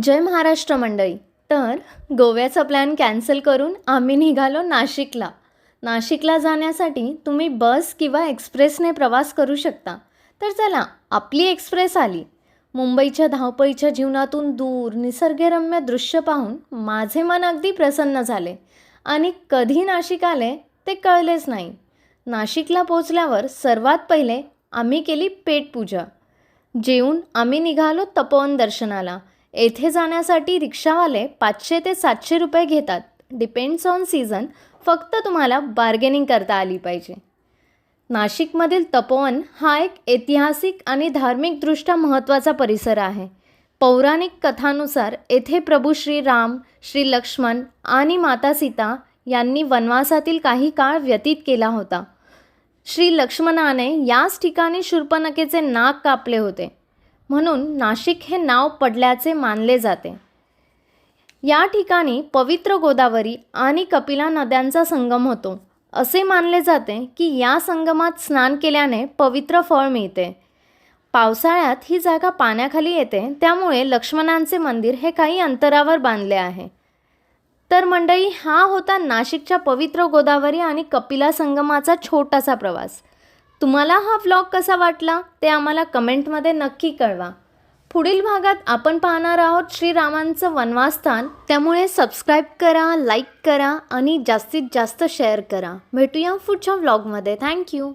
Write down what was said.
जय महाराष्ट्र मंडळी. तर गोव्याचा प्लॅन कॅन्सल करून आम्ही निघालो नाशिकला. नाशिकला जाण्यासाठी तुम्ही बस किंवा एक्सप्रेसने प्रवास करू शकता. तर चला आपली एक्सप्रेस आली. मुंबईच्या धावपळीच्या जीवनातून दूर निसर्गरम्य दृश्य पाहून माझे मन अगदी प्रसन्न झाले. आणि कधी नाशिक आले ते कळलेच नाही. नाशिकला पोचल्यावर सर्वात पहिले आम्ही केली पेटपूजा जेवून आम्ही निघालो तपोवन दर्शनाला. येथे जाण्यासाठी रिक्षावाले पाचशे ते सातशे रुपये घेतात. डिपेंड्स ऑन सीझन फक्त तुम्हाला बार्गेनिंग करता आली पाहिजे. नाशिकमधील तपोवन हा एक ऐतिहासिक आणि धार्मिकदृष्ट्या महत्त्वाचा परिसर आहे. पौराणिक कथानुसार येथे प्रभू श्री राम श्री लक्ष्मण आणि माता सीता यांनी वनवासातील काही काळ व्यतीत केला होता. श्री लक्ष्मणाने याच ठिकाणी शूर्पणखेचे नाक कापले होते. म्हणून नाशिक हे नाव पडल्याचे मानले जाते. या ठिकाणी पवित्र गोदावरी आणि कपिला नद्यांचा संगम होतो. असे मानले जाते की या संगमात स्नान केल्याने पवित्र फळ मिळते. पावसाळ्यात ही जागा पाण्याखाली येते त्यामुळे लक्ष्मणांचे मंदिर हे काही अंतरावर बांधले आहे. तर मंडळी हा होता नाशिकच्या पवित्र गोदावरी आणि कपिला संगमाचा छोटासा प्रवास. तुम्हाला हा व्लॉग कसा वाटला ते आम्हाला कमेंटमध्ये नक्की कळवा. पुढील भागात आपण पाहणार आहोत श्रीरामांचं वनवासस्थान. त्यामुळे सबस्क्राईब करा लाईक करा आणि जास्तीत जास्त शेअर करा. भेटूया पुढच्या व्लॉगमध्ये थँक्यू